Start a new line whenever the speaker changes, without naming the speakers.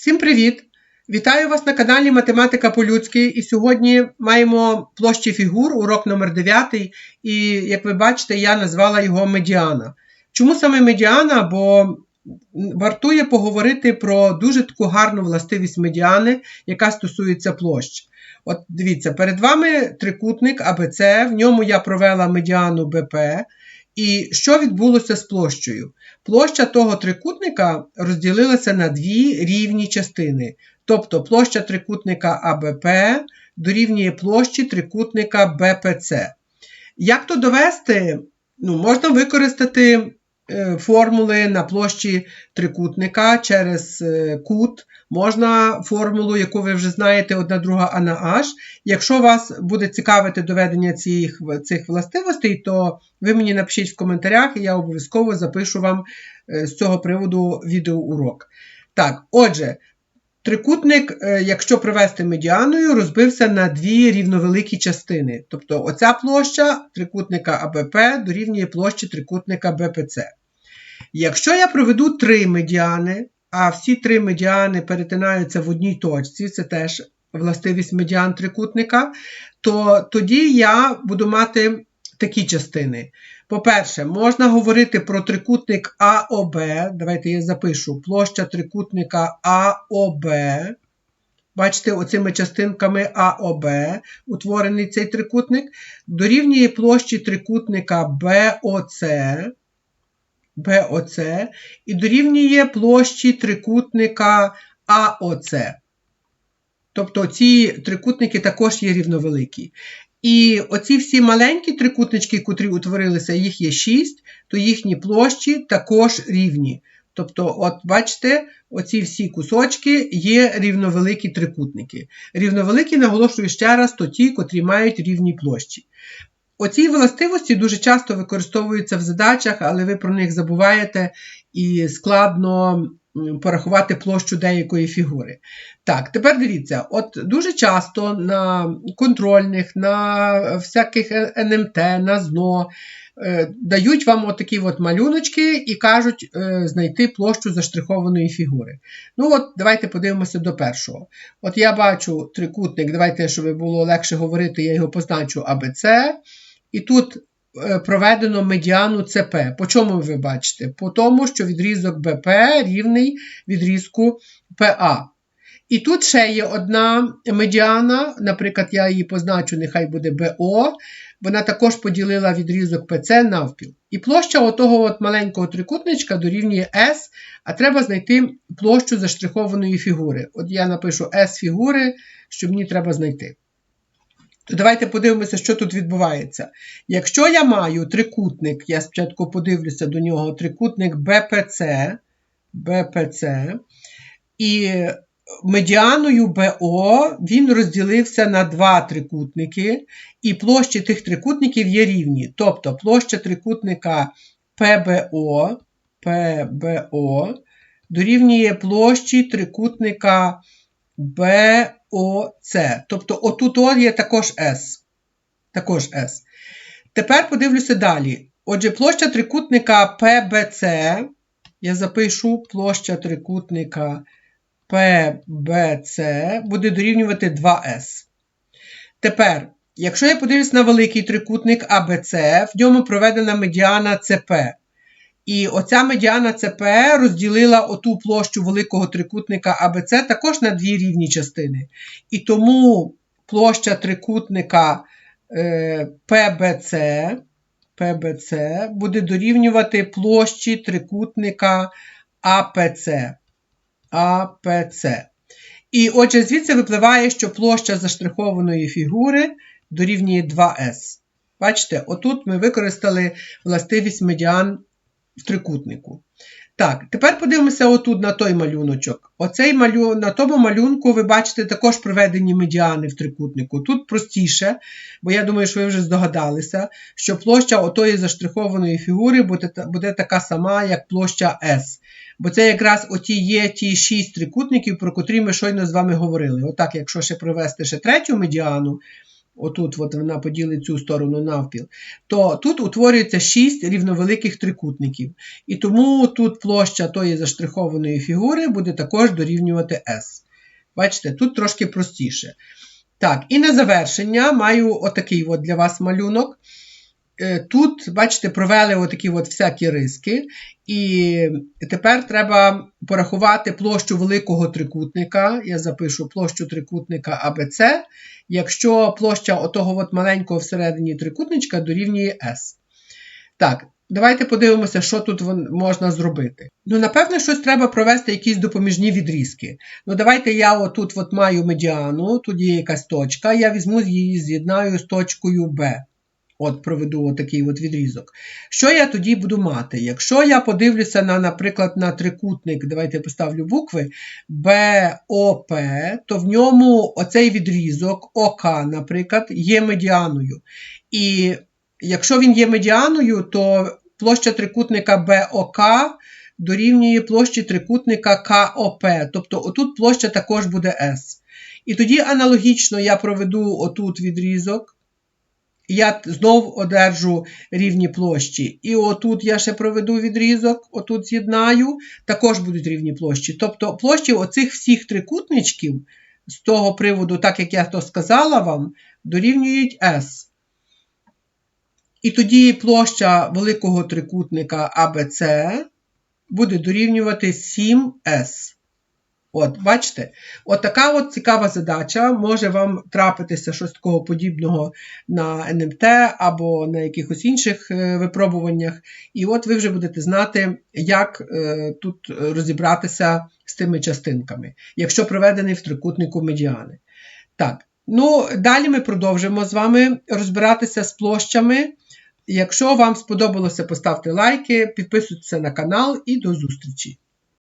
Всім привіт! Вітаю вас на каналі Математика по-людськи. І сьогодні маємо площі фігур, урок номер 9 І, як ви бачите, я назвала його медіана. Чому саме медіана? Бо вартує поговорити про дуже таку гарну властивість медіани, яка стосується площ. От дивіться, перед вами трикутник АБЦ, в ньому я провела медіану БП. І що відбулося з площею? Площа того трикутника розділилася на дві рівні частини. Тобто площа трикутника АБП дорівнює площі трикутника БПЦ. Як то довести? Ну, Можна використати формули на площі трикутника через е, кут. Можна формулу, яку ви вже знаєте, одна друга А на H. Якщо вас буде цікавити доведення цих цих властивостей, то ви мені напишіть в коментарях, і я обов'язково запишу вам е, з цього приводу відеоурок. Так, отже, Трикутник, е, якщо провести медіаною, розбився на дві рівновеликі частини. Тобто оця площа трикутника АБП дорівнює площі трикутника БПЦ. Якщо я проведу три медіани, а всі три медіани перетинаються в одній точці, це теж властивість медіан трикутника, то тоді я буду мати такі частини. По-перше, можна говорити про трикутник АОБ. Давайте я запишу площа трикутника АОБ. Бачите, оцими частинками АОБ утворений цей трикутник, дорівнює площі трикутника БОЦ, БОЦ і дорівнює площі трикутника АОЦ. Тобто ці трикутники також є рівновеликі. І оці всі маленькі трикутнички, котрі утворилися, їх є 6, то їхні площі також рівні. Тобто, от бачите, оці всі кусочки є рівновеликі трикутники. Рівновеликі, наголошую ще раз, то ті, котрі мають рівні площі. Оці властивості дуже часто використовуються в задачах, але ви про них забуваєте і складно порахувати площу деякої фігури. Так, тепер дивіться, от дуже часто на контрольних, на всяких НМТ, на ЗНО е, дають вам отакі от малюночки і кажуть е, знайти площу заштрихованої фігури. Ну от, Давайте подивимося до першого. От я бачу трикутник, давайте, щоб було легше говорити, я його позначу АБЦ. І тут Е, проведено медіану ЦП. По чому ви бачите? По тому, що відрізок БП рівний відрізку ПА. І тут ще є одна медіана, наприклад, я її позначу, нехай буде БО. Вона також поділила відрізок ПЦ навпіл. І площа отого от маленького трикутничка дорівнює S, а треба знайти площу заштрихованої фігури. От я напишу S фігури, що мені треба знайти. То давайте подивимося, що тут відбувається. Якщо я маю трикутник, я спочатку подивлюся до нього трикутник БПЦ, БПЦ, і медіаною БО він розділився на два трикутники, і площі тих трикутників є рівні. Тобто площа трикутника ПБО, ПБО дорівнює площі трикутника БОЦ. Тобто отут -о є також S. Також S. Тепер подивлюся далі. Отже, площа трикутника ПБЦ. Я запишу площа трикутника ПБЦ буде дорівнювати 2С. Тепер, якщо я подивлюсь на великий трикутник АБЦ, в ньому проведена медіана ЦП. І оця медіана ЦП розділила оту площу великого трикутника АБЦ також на дві рівні частини. І тому площа трикутника е, ПБЦ ПБЦ буде дорівнювати площі трикутника АПЦ. АПЦ. І отже, звідси випливає, що площа заштрихованої фігури дорівнює 2С. Бачите, отут ми використали властивість медіан в трикутнику. Так, тепер подивимося отут на той малюночок. Оцей малю... На тому малюнку ви бачите також проведені медіани в трикутнику. Тут простіше, бо я думаю, що ви вже здогадалися, що площа отої заштрихованої фігури буде буде така сама, як площа S. Бо це якраз оті є ті шість трикутників, про котрі ми щойно з вами говорили. Отак, якщо ще провести ще третю медіану, отут от вона поділить цю сторону навпіл, то тут утворюється 6 рівновеликих трикутників. І тому тут площа тої заштрихованої фігури буде також дорівнювати S. Бачите, тут трошки простіше. Так, і на завершення маю отакий от для вас малюнок. Е, Тут, бачите, провели отакі от всякі риски, і тепер треба порахувати площу великого трикутника. Я запишу площу трикутника АБЦ, якщо площа отого от маленького всередині трикутничка дорівнює S. Так, давайте подивимося, що тут можна зробити. Ну, напевне, щось треба провести якісь допоміжні відрізки. Ну, давайте я отут от маю медіану, тут є якась точка, я візьму її, з'єднаю з точкою B. От проведу отакий от відрізок. Що я тоді буду мати? Якщо я подивлюся, на, наприклад, на трикутник, давайте я поставлю букви БОП, то в ньому оцей відрізок ОК, наприклад, є медіаною. І якщо він є медіаною, то площа трикутника БОК дорівнює площі трикутника КОП. Тобто отут площа також буде S. І тоді аналогічно я проведу отут відрізок. Я знов одержу рівні площі. І отут я ще проведу відрізок, отут з'єднаю, також будуть рівні площі. Тобто площі оцих всіх трикутничків з того приводу, так як я то сказала вам, дорівнюють S. І тоді площа великого трикутника ABC буде дорівнювати 7S. От, бачите? От така от цікава задача. Може вам трапитися щось такого подібного на НМТ або на якихось інших е, випробуваннях. І от ви вже будете знати, як е, тут розібратися з тими частинками, якщо проведений в трикутнику медіани. Так, ну далі ми продовжимо з вами розбиратися з площами. Якщо вам сподобалося, поставте лайки, підписуйтесь на канал і до зустрічі!